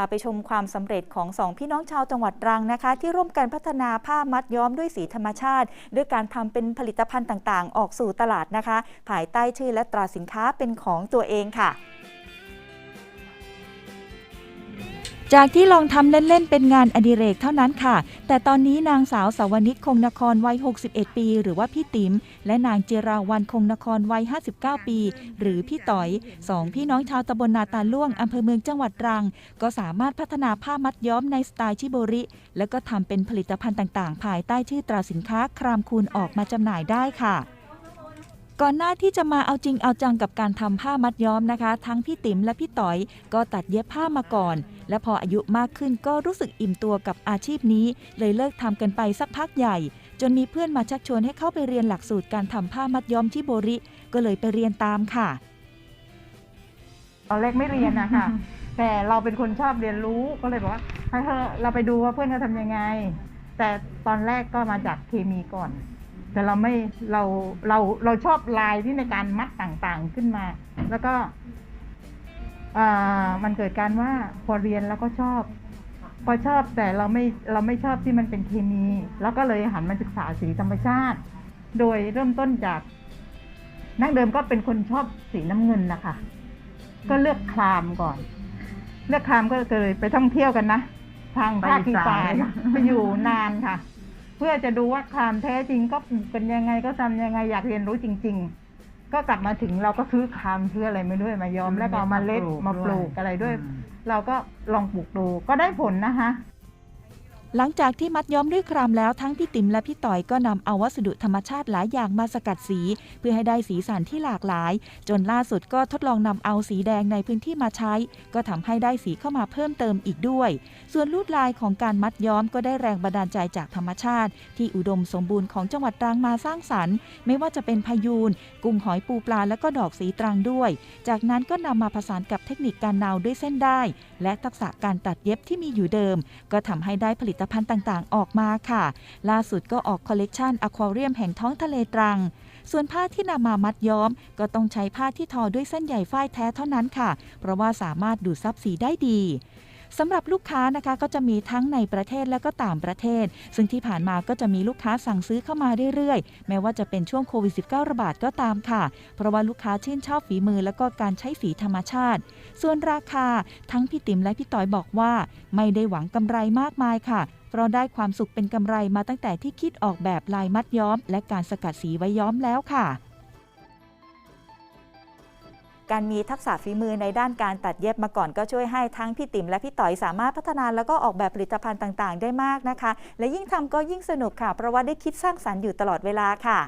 าไปชมความสำเร็จของสองพี่น้องชาวจังหวัดตรังนะคะ ที่ร่วมกันพัฒนาผ้ามัดย้อมด้วยสีธรรมชาติ ด้วยการทำเป็นผลิตภัณฑ์ต่างๆ ออกสู่ตลาดนะคะ ภายใต้ชื่อและตราสินค้าเป็นของตัวเองค่ะ จากที่ลองทำเล่น ๆ เป็นงานอดิเรกเท่านั้นค่ะ แต่ตอนนี้นางสาวสาวนิตคงนครวัย 61 ปี หรือว่าพี่ติ๋มและนางเจราวันคงนครวัย 59 ปี หรือพี่ต๋อยสองพี่น้องชาวตำบลนาตาล่วงอำเภอเมืองจังหวัดตรัง ก็สามารถพัฒนาผ้ามัดย้อมในสไตล์ชิโบริ แล้วก็ทำเป็นผลิตภัณฑ์ต่าง ๆ ภายใต้ชื่อตราสินค้าครามคูณออกมาจำหน่ายได้ค่ะ ก่อนหน้าที่จะมาเอาจริงเอาจังกับการทำผ้ามัดย้อมนะคะ ทั้งพี่ติ๋มและพี่ต๋อยก็ตัดเย็บผ้ามาก่อน และพออายุมากขึ้นก็รู้สึกอิ่มตัวกับอาชีพนี้ เลยเลิกทำกันไปสักพักใหญ่ จนมีเพื่อนมาชักชวนให้เข้าไปเรียนหลักสูตรการทำผ้ามัดย้อมที่โบริ ก็เลยไปเรียนตามค่ะ ตอนแรกไม่เรียนนะคะแต่เราเป็นคนชอบเรียนรู้ก็เลยบอกว่าให้เธอเราไปดูว่าเพื่อนเขาทำยังไง แต่ตอนแรกก็มาจากเคมีก่อน แต่เราไม่เราเราเราชอบลายที่ในการมัดต่างๆขึ้นมา แล้วก็อ่ามันเกิดการว่าพอเรียนแล้วก็ชอบ พอชอบแต่เราไม่เราไม่ชอบที่มันเป็นเคมี แล้วก็เลยหันมาศึกษาสีธรรมชาติ โดยเริ่มต้นจากนักเดิมก็เป็นคนชอบสีน้ำเงินนะคะ ก็เลือกคลามก่อน เลือกคลามก็เลยไปท่องเที่ยวกันนะ ทางภาคอีสานไปอยู่นานค่ะ เพื่อจะดูว่าคลามแท้จริงก็ปลูกเป็นยังไงก็ทำยังไงอยากเรียนรู้จริง ๆ ก็กลับมาถึงเราก็ซื้อคลามซื้ออะไรมาด้วยมายอมแล้วก็เอามาเล็ดมาปลูกอะไรด้วย เราก็ลองปลูกดูก็ได้ผลนะคะ หลังจากที่มัดย้อมด้วยครามแล้วทั้งพี่ติ๋มและพี่ต่อยก็นำเอาวัสดุธรรมชาติหลายอย่างมาสกัดสี เพื่อให้ได้สีสันที่หลากหลาย จนล่าสุดก็ทดลองนำเอาสีแดงในพื้นที่มาใช้ ก็ทำให้ได้สีเข้ามาเพิ่มเติมอีกด้วย ส่วนลวดลายของการมัดย้อมก็ได้แรงบันดาลใจจากธรรมชาติ ที่อุดมสมบูรณ์ของจังหวัดตรังมาสร้างสรรค์ ไม่ว่าจะเป็นพายูนกุ้งหอยปูปลาและก็ดอกสีตรังด้วย จากนั้นก็นำมาผสานกับเทคนิคการเนาด้วยเส้นได้ และทักษะการตัดเย็บที่มีอยู่เดิม ก็ทำให้ได้ผลิตตภัณฑ์ต่างๆ ออกมาค่ะ ล่าสุดก็ออกคอลเลกชันอควาเรียมแห่งท้องทะเลตรัง ส่วนผ้าที่นำมามัดย้อม ก็ต้องใช้ผ้าที่ทอด้วยเส้นใยฝ้ายแท้เท่านั้นค่ะ เพราะว่าสามารถดูดซับสีได้ดี สำหรับลูกค้านะคะก็จะมีทั้งในประเทศและก็ต่างประเทศ ซึ่งที่ผ่านมาก็จะมีลูกค้าสั่งซื้อเข้ามาเรื่อยๆ แม้ว่าจะเป็นช่วงโควิด -19 ระบาดก็ตามค่ะ เพราะว่าลูกค้าชื่นชอบฝีมือและก็การใช้สีธรรมชาติ ส่วนราคาทั้งพี่ติ๋มและพี่ต้อยบอกว่า ไม่ได้หวังกำไรมากมายค่ะเพราะได้ความสุขเป็นกำไรมาตั้งแต่ที่คิดออกแบบลายมัดย้อม และการสกัดสีไว้ย้อมแล้วค่ะ การมีทักษะฝีมือในด้านการตัดเย็บมาก่อนก็ช่วยให้ทั้งพี่ติ๋มและพี่ต่อยสามารถพัฒนาแล้วก็ออกแบบผลิตภัณฑ์ต่างๆ ได้มากนะคะ และยิ่งทำก็ยิ่งสนุกค่ะ เพราะว่าได้คิดสร้างสรรค์อยู่ตลอดเวลาค่ะ